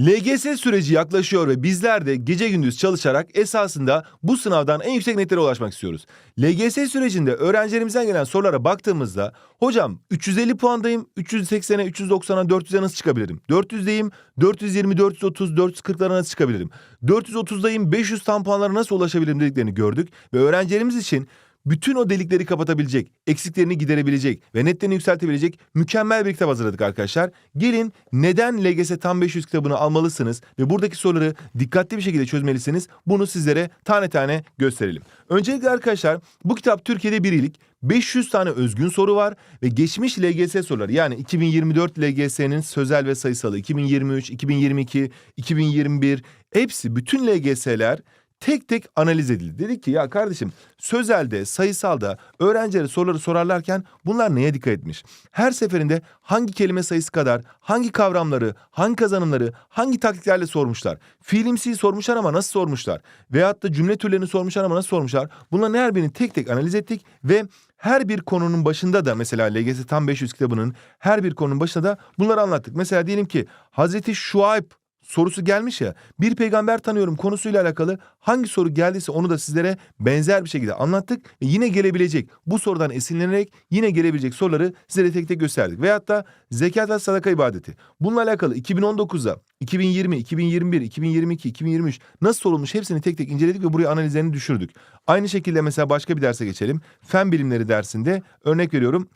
LGS süreci yaklaşıyor ve bizler de gece gündüz çalışarak esasında bu sınavdan en yüksek netlere ulaşmak istiyoruz. LGS sürecinde öğrencilerimizden gelen sorulara baktığımızda hocam 350 puandayım, 380'e, 390'a, 400'e nasıl çıkabilirim? 400'deyim, 420, 430, 440'lara nasıl çıkabilirim? 430'dayım, 500 tam puanlara nasıl ulaşabilirim dediklerini gördük ve öğrencilerimiz için bütün o delikleri kapatabilecek, eksiklerini giderebilecek ve netlerini yükseltebilecek mükemmel bir kitap hazırladık arkadaşlar. Gelin neden LGS Tam 500 kitabını almalısınız ve buradaki soruları dikkatli bir şekilde çözmelisiniz. Bunu sizlere tane tane gösterelim. Öncelikle arkadaşlar bu kitap Türkiye'de bir iyilik. 500 tane özgün soru var ve geçmiş LGS soruları yani 2024 LGS'nin sözel ve sayısalı, 2023, 2022, 2021 hepsi bütün LGS'ler tek tek analiz edildi. Dedik ki ya kardeşim sözelde, sayısalda öğrencilere soruları sorarlarken bunlar neye dikkat etmiş? Her seferinde hangi kelime sayısı kadar, hangi kavramları, hangi kazanımları, hangi taktiklerle sormuşlar? Fiilimsiyi sormuşlar ama nasıl sormuşlar? Veyahut da cümle türlerini sormuşlar ama nasıl sormuşlar? Bunların her birini tek tek analiz ettik ve her bir konunun başında da mesela LGS Tam 500 kitabının her bir konunun başında da bunları anlattık. Mesela diyelim ki Hazreti Şuayb sorusu gelmiş ya. Bir peygamber tanıyorum konusuyla alakalı hangi soru geldiyse onu da sizlere benzer bir şekilde anlattık. Ve yine gelebilecek bu sorudan esinlenerek yine gelebilecek soruları sizlere tek tek gösterdik. Veyahut da zekat ve sadaka ibadeti. Bununla alakalı 2019'da 2020, 2021, 2022, 2023 nasıl sorulmuş hepsini tek tek inceledik ve buraya analizlerini düşürdük. Aynı şekilde mesela başka bir derse geçelim. Fen bilimleri dersinde örnek veriyorum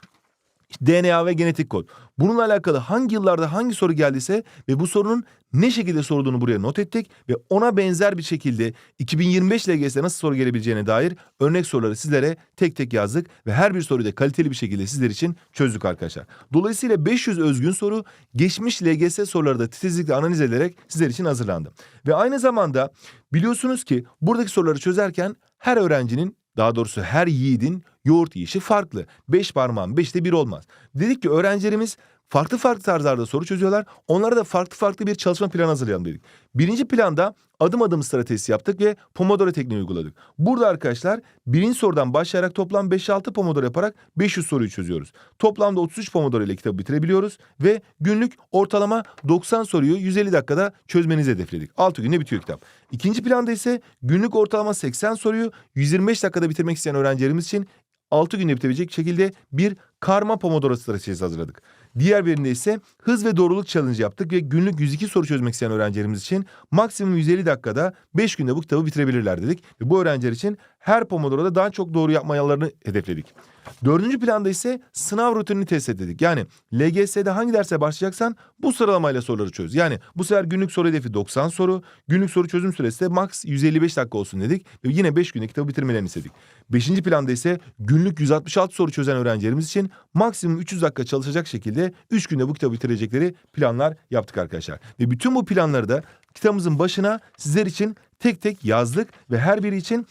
DNA ve genetik kod. Bununla alakalı hangi yıllarda hangi soru geldiyse ve bu sorunun ne şekilde sorulduğunu buraya not ettik ve ona benzer bir şekilde 2025 LGS'de nasıl soru gelebileceğine dair örnek soruları sizlere tek tek yazdık ve her bir soruyu da kaliteli bir şekilde sizler için çözdük arkadaşlar. Dolayısıyla 500 özgün soru geçmiş LGS soruları da titizlikle analiz edilerek sizler için hazırlandı. Ve aynı zamanda biliyorsunuz ki buradaki soruları çözerken her öğrencinin daha doğrusu her yiğidin yoğurt yiyişi farklı. Beş parmağın beşte bir olmaz. Dedik ki öğrencilerimiz farklı farklı tarzlarda soru çözüyorlar. Onlara da farklı farklı bir çalışma planı hazırlayalım dedik. Birinci planda adım adım stratejisi yaptık ve Pomodoro tekniği uyguladık. Burada arkadaşlar birinci sorudan başlayarak toplam 5-6 Pomodoro yaparak 500 soruyu çözüyoruz. Toplamda 33 Pomodoro ile kitabı bitirebiliyoruz ve günlük ortalama 90 soruyu 150 dakikada çözmenizi hedefledik. 6 günde bitiyor kitap. İkinci planda ise günlük ortalama 80 soruyu 125 dakikada bitirmek isteyen öğrencilerimiz için 6 günde bitebilecek şekilde bir karma Pomodoro stratejisi hazırladık. Diğer birinde ise hız ve doğruluk challenge yaptık ve günlük 102 soru çözmek isteyen öğrencilerimiz için maksimum 150 dakikada 5 günde bu kitabı bitirebilirler dedik. Ve bu öğrenciler için her Pomodoro'da daha çok doğru yapmalarını hedefledik. Dördüncü planda ise sınav rutinini test ettik. Yani LGS'de hangi derse başlayacaksan bu sıralamayla soruları çöz. Yani bu sefer günlük soru hedefi 90 soru, günlük soru çözüm süresi de max 155 dakika olsun dedik. Ve yine 5 günde kitabı bitirmelerini istedik. Beşinci planda ise günlük 166 soru çözen öğrencilerimiz maksimum 300 dakika çalışacak şekilde 3 günde bu kitabı bitirecekleri planlar yaptık arkadaşlar. Ve bütün bu planları da kitabımızın başına sizler için tek tek yazdık ve her biri için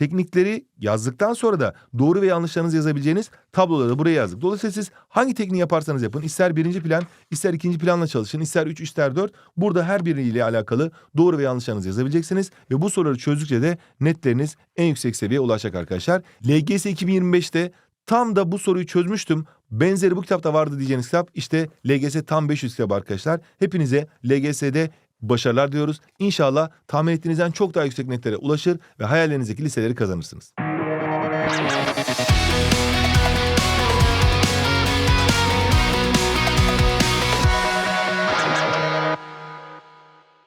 teknikleri yazdıktan sonra da doğru ve yanlışlarınızı yazabileceğiniz tabloları buraya yazdık. Dolayısıyla siz hangi tekniği yaparsanız yapın, ister birinci plan, ister ikinci planla çalışın, ister üç, ister dört. Burada her biriyle alakalı doğru ve yanlışlarınızı yazabileceksiniz. Ve bu soruları çözdükçe de netleriniz en yüksek seviyeye ulaşacak arkadaşlar. LGS 2025'te tam da bu soruyu çözmüştüm. Benzeri bu kitapta vardı diyeceğiniz kitap işte LGS tam 500 kitabı arkadaşlar. Hepinize LGS'de başarılar diyoruz. İnşallah tahmin ettiğinizden çok daha yüksek netlere ulaşır ve hayallerinizdeki liseleri kazanırsınız.